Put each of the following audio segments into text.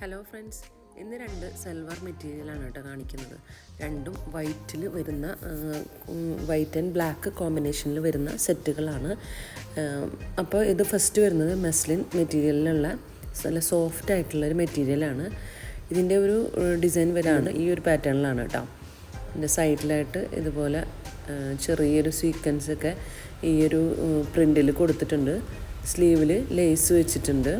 Hello friends ഇന്ന് രണ്ട് സെൽവർ മെറ്റീരിയലാണ് കേട്ടോ കാണിക്കുന്നത്. രണ്ടും വൈറ്റിൽ വരുന്ന വൈറ്റ് ആൻഡ് ബ്ലാക്ക് കോമ്പിനേഷനിൽ വരുന്ന സെറ്റുകളാണ്. അപ്പോൾ ഇത് ഫസ്റ്റ് വരുന്നത് മെസ്ലിൻ മെറ്റീരിയലിലുള്ള നല്ല സോഫ്റ്റ് ആയിട്ടുള്ള ആയിട്ടുള്ളൊരു മെറ്റീരിയലാണ് ഇതിന്റെ ഒരു ഡിസൈൻ വരാണ് ഈ ഒരു പാറ്റേണിലാണ് കേട്ടോ. ഇതിന്റെ സൈഡിലായിട്ട് ഇതുപോലെ ചെറിയൊരു സീക്വൻസൊക്കെ ഈ ഒരു പ്രിന്റിൽ കൊടുത്തിട്ടുണ്ട്. സ്ലീവിൽ ലേസ് വെച്ചിട്ടുണ്ട്.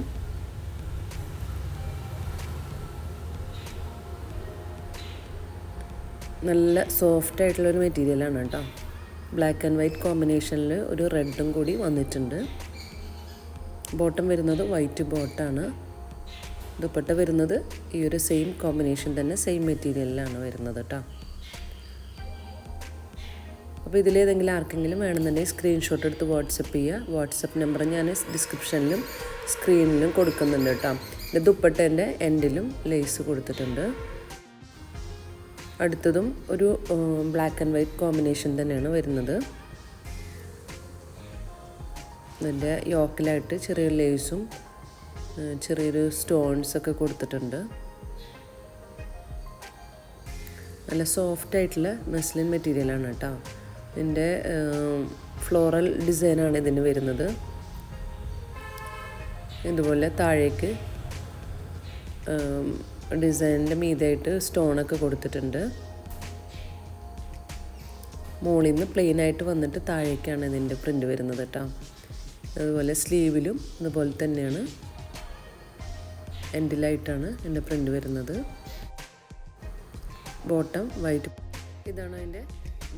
നല്ല സോഫ്റ്റ് ആയിട്ടുള്ളൊരു മെറ്റീരിയലാണ് കേട്ടോ. ബ്ലാക്ക് ആൻഡ് വൈറ്റ് കോമ്പിനേഷനിൽ ഒരു റെഡും കൂടി വന്നിട്ടുണ്ട്. ബോട്ടം വരുന്നത് വൈറ്റ് ബോട്ടാണ് ദുപ്പട്ട വരുന്നത് ഈ ഒരു സെയിം കോമ്പിനേഷൻ തന്നെ സെയിം മെറ്റീരിയലിലാണ് വരുന്നത് കേട്ടോ. അപ്പോൾ ഇതിലേതെങ്കിലും ആർക്കെങ്കിലും വേണമെന്നുണ്ടെങ്കിൽ സ്ക്രീൻഷോട്ട് എടുത്ത് വാട്സപ്പ് ചെയ്യുക വാട്സപ്പ് നമ്പർ ഞാൻ ഡിസ്ക്രിപ്ഷനിലും സ്ക്രീനിലും കൊടുക്കുന്നുണ്ട് കേട്ടോ. ദുപ്പട്ടേന്റെ എൻഡിലും ലേസ് കൊടുത്തിട്ടുണ്ട്. അടുത്തതും ഒരു ബ്ലാക്ക് ആൻഡ് വൈറ്റ് കോമ്പിനേഷൻ തന്നെയാണ് വരുന്നത്. ഇതിന്റെ യോക്കിലായിട്ട് ചെറിയ ലേസും ചെറിയൊരു സ്റ്റോൺസ് ഒക്കെ കൊടുത്തിട്ടുണ്ട്. നല്ല സോഫ്റ്റ് ആയിട്ടുള്ള മെസ്ലിൻ മെറ്റീരിയലാണ് കേട്ടോ. ഇതിന്റെ ഫ്ലോറൽ ഡിസൈനാണ് ഇതിന് വരുന്നത്. ഇതുപോലെ താഴേക്ക് ഡിസൈനിന്റെ മീതായിട്ട് സ്റ്റോണൊക്കെ കൊടുത്തിട്ടുണ്ട്. മുകളിൽ നിന്ന് പ്ലെയിൻ ആയിട്ട് വന്നിട്ട് താഴേക്കാണ് ഇതിന്റെ പ്രിന്റ് വരുന്നത് കേട്ടോ. അതുപോലെ സ്ലീവിലും അതുപോലെ തന്നെയാണ് എൻഡിലായിട്ടാണ് എന്റെ പ്രിന്റ് വരുന്നത്. ബോട്ടം വൈറ്റ് ഇതാണ് അതിന്റെ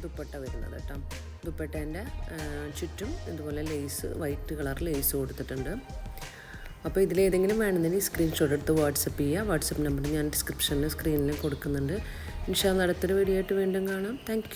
ദുപ്പട്ട വരുന്നത് കേട്ടോ. ദുപ്പട്ടേന്റെ ചുറ്റും ഇതുപോലെ ലേസ് വൈറ്റ് കളർ ലേസ് കൊടുത്തിട്ടുണ്ട്. അപ്പോൾ ഇതിലേതെങ്കിലും വേണമെന്നുണ്ടെങ്കിൽ സ്ക്രീൻഷോട്ട് എടുത്ത് വാട്സപ്പ് ചെയ്യുക. വാട്സപ്പ് നമ്പർ ഞാൻ ഡിസ്ക്രിപ്ഷനിൽ സ്ക്രീനിൽ കൊടുക്കുന്നുണ്ട്. ഇൻഷാ അടുത്തൊരു വീഡിയോ ആയിട്ട് വീണ്ടും കാണാം. താങ്ക്